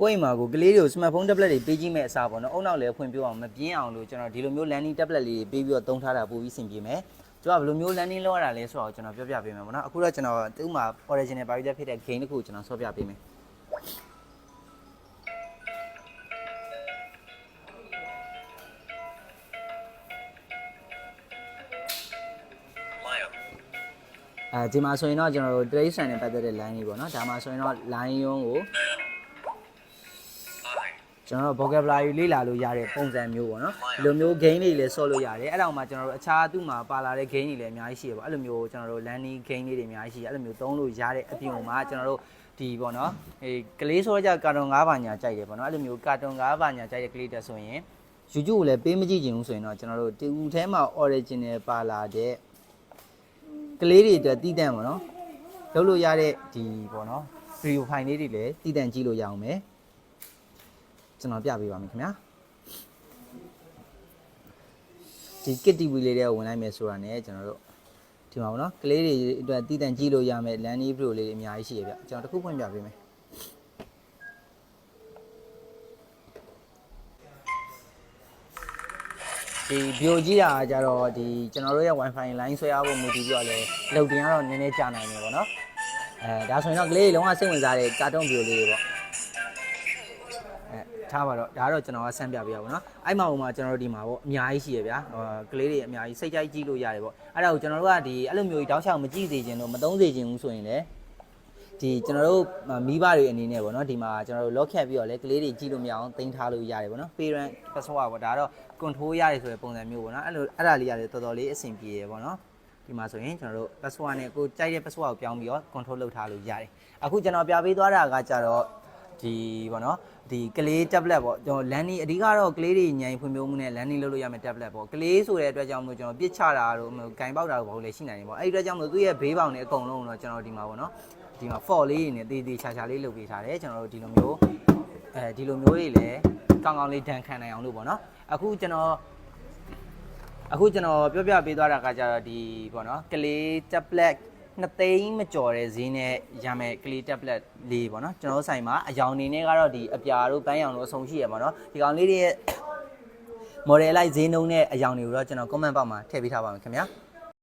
ကိုယ့်အိမ်မှာကိုကလေးတွေကို smartphone tablet တွေပေးကြည့်မဲ့အစားပေါ့နော်အုံနောက်လည်းဖွင့်ပြအောင်မပြင်းအောင်လို့ကျွန်တော်ဒီလိုမျိုး landing tablet လေးတွေပေးပြီးတော့သုံးထားတာပို့ပြီးဆင်ပြေမယ်ကျွန်တော်ကဘယ်လိုမျိုး landing လုပ်ရတာလဲဆိုတော့ကျွန်တော်ပြောပြပေးမယ်ပေါ့နော်အခုတော့ကျွန်တော်သူ့မှာ original ပါပြီးတဲ့ဖြစ်တဲ့ game တစ်ခုကိုကျွန်တော်ဆော့ပြပေးမယ် Lion. အဲဒီမှာဆိုရင်တော့ကျွန်တော်တို့ trace နဲ့ပတ်သက်တဲ့ line တွေပေါ့နော်ဒါမှဆိုရင်တော့ line ရုံးကို I. ကျွန်တော်တို့ vocabulary လေ့လာလို့ရတဲ့ပုံစံမျိုးပေါ့နော်ဒီလိုမျိုး game တွေလည်းဆော့လို့ရတယ်အဲ့ဒါမှကျွန်တော်တို့အခြားသူ့မှာပါလာတဲ့ game တွေလည်းအများကြီးရှိရပါအဲ့လိုမျိုးကျွန်တော်တို့ landing game လေးတွေအများကြီးရှိရအဲ့လိုမျိုးသုံးလို့ရတဲ့အပြင်မှာကျွန်တော်တို့ဒီပေါ့နော်အဲကလေးဆိုကြကာတွန်9ပါညာကြိုက်တယ်ပေါ့နော်အဲ့လိုမျိုးကာတွန်9ပါညာကြိုက်တဲ့ကလေးတက်ဆိုရင် YouTube ကိုလည်းပေးမကြည့်ချင်ဘူးဆိုရင်တော့ကျွန်တော်တို့တူထဲမှာ original ပါလာတဲ့ကလေးတွေအတွက်တည်တံ့ပေါ့နော်လုပ်လို့ရတဲ့ဒီပေါ့နော် video file လေးတွေလည်းတည်တံ့ကြည့်လို့ရအောင်မယ် ကျွန်တော်ပြပေးပါမယ်ခင်ဗျာဒီ kit TV လေးတွေကိုဝင်လိုက်မယ်ဆိုတာ ਨੇ ကျွန်တော်တို့ဒီမှာပေါ့နော်ကလေးတွေအတွက်တည်တံ့ကြည့်လို့ရမယ် landing video လေးတွေအများကြီးရှိရဗျကျွန်တော်တစ်ခုဖွင့်ပြပေးမယ်ဒီ view ကြီးတာကကြတော့ဒီကျွန်တော်တို့ရဲ့ wifi line ဆွဲအားဖို့မူတည်ပြီးတော့လဲလုံတင်ကတော့နည်းနည်းကြာနိုင်တယ်ပေါ့နော်အဲဒါဆိုရင်တော့ကလေးတွေလုံးဝစိတ်ဝင်စားတဲ့ကာတွန်း view လေးတွေပေါ့အဲ ထားပါတော့ဒါကတော့ကျွန်တော်ကဆန်းပြပေးရပါဘောနော်အဲ့မှာဟိုမှာကျွန်တော်တို့ဒီမှာပေါ့အများကြီးရှိရဗျာဟိုကလေးတွေအများကြီးစိတ်ကြိုက်ကြည့်လို့ရတယ်ပေါ့အဲ့ဒါကိုကျွန်တော်တို့ကဒီအဲ့လိုမျိုးကြီးတောက်ချောင်မကြည့်စေချင်တော့မသုံးစေချင်ဘူးဆိုရင်လည်းဒီကျွန်တော်တို့မိဘတွေအနေနဲ့ပေါ့နော်ဒီမှာကျွန်တော်တို့ lock ခတ်ပြီးတော့လဲကလေးတွေကြည့်လို့မရအောင်တင်ထားလို့ရတယ်ပေါ့နော် parent password ပေါ့ဒါကတော့ control ရတယ်ဆိုတဲ့ပုံစံမျိုးပေါ့နော်အဲ့လိုအဲ့ဒါလေးရတယ်တော်တော်လေးအဆင်ပြေရပေါ့နော်ဒီမှာဆိုရင်ကျွန်တော်တို့ password နဲ့ကိုကြိုက်တဲ့ password ကိုပြောင်းပြီးတော့ control လုပ်ထားလို့ရတယ်အခုကျွန်တော်ပြပေးသွားတာကကြတော့ ဒီပေါ့နော်ဒီကလေး tablet ပေါ့ကျွန်တော် landing အဓိကတော့ကလေးတွေညံဖွံ့ဖြိုးမှုနဲ့ landing လုပ်လို့ရမယ့် tablet ပေါ့ကလေးဆိုတဲ့အတွက်ကြောင့်မလို့ကျွန်တော်ပြစ်ချတာတို့ဂိုင်ပေါက်တာတို့ဘာလို့လဲရှိနိုင်တယ်ပေါ့အဲ့ဒီအတွက်ကြောင့်မလို့သူ့ရဲ့ဘေးပေါင်တွေအကုန်လုံးတော့ကျွန်တော်ဒီမှာပေါ့နော်ဒီမှာ for လေးတွေနဲ့တေးသေးချာချာလေးလုပ်ပေးထားတယ်ကျွန်တော်တို့ဒီလိုမျိုးအဲဒီလိုမျိုးတွေလည်းကောင်းကောင်းလေးဒဏ်ခံနိုင်အောင်လို့ပေါ့နော်အခုကျွန်တော်အခုကျွန်တော်ပြောပြပေးသွားတာကကြတော့ဒီပေါ့နော်ကလေး tablet နှစ်သိန်းမကျော်တဲ့ဈေးနဲ့ရမယ်ကလေး tablet လေးပေါ့နော်ကျွန်တော်တို့ဆိုင်မှာအယောင်နေနဲ့ကတော့ဒီအပြာတို့ပန်းရောင်တို့အဆုံးရှိရပါတော့ဒီကောင်လေးတွေရဲ့ model လိုက်ဈေးနှုန်းနဲ့အယောင်တွေကိုတော့ကျွန်တော် comment box မှာထည့်ပေးထားပါမယ်ခင်ဗျာ